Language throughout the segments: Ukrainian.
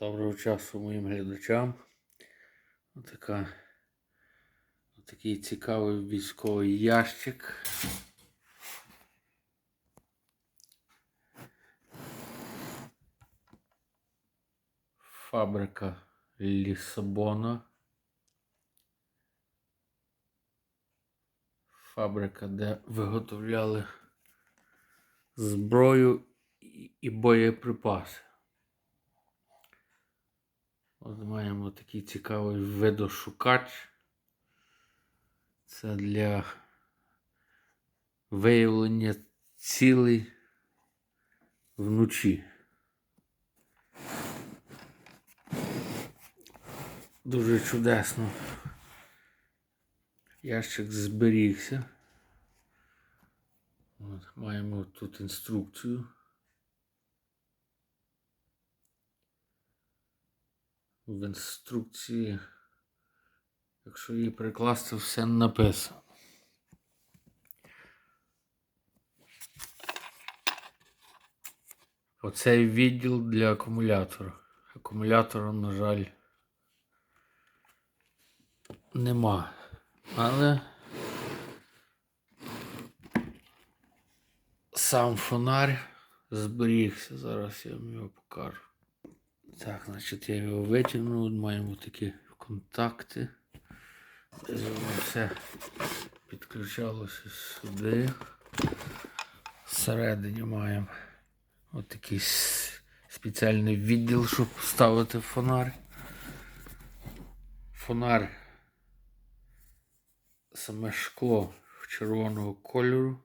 Доброго часу моїм глядачам. Отака, отакий цікавий військовий ящик. Фабрика Лісабона. Фабрика, де виготовляли зброю і- боєприпаси. От маємо такий цікавий видошукач. Це для виявлення цілей вночі. Дуже чудесно. Ящик зберігся. От, маємо тут інструкцію. В інструкції, якщо її прикласти, все написано. Оцей відділ для акумулятора. Акумулятора, на жаль, нема. Але сам фонарь зберігся. Зараз я вам його покажу. Так, значить я його витягнув, маємо такі контакти. Де все підключалося сюди. Всередині маємо отакий спеціальний відділ, щоб ставити фонарь. Фонарь. Саме шкло червоного кольору.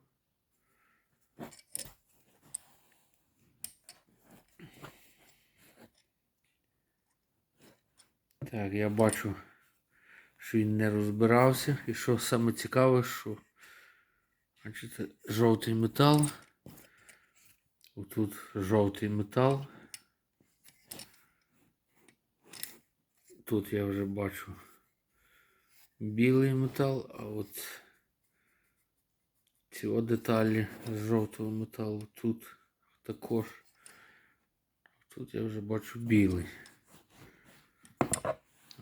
Так, я бачу, що він не розбирався. І що саме цікаве, що бачите, жовтий метал. Отут жовтий метал. Тут я вже бачу білий метал, а от ці от деталі з жовтого металу тут також. Тут я вже бачу білий.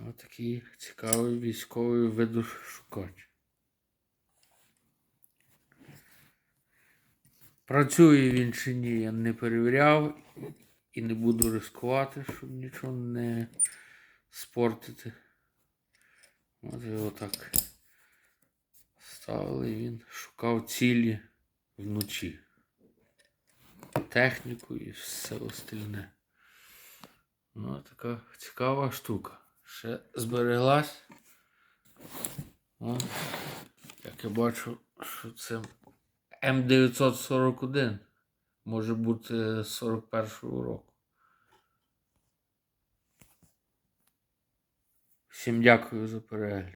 Ось такий цікавий військовий видошукач. Працює він чи ні, я не перевіряв і не буду ризикувати, щоб нічого не спортити. От його так ставили він шукав цілі вночі. Техніку і все остальне. Ну, така цікава штука. Ще збереглась. О, як я бачу, що це М941. Може бути 41-го року. Всім дякую за перегляд.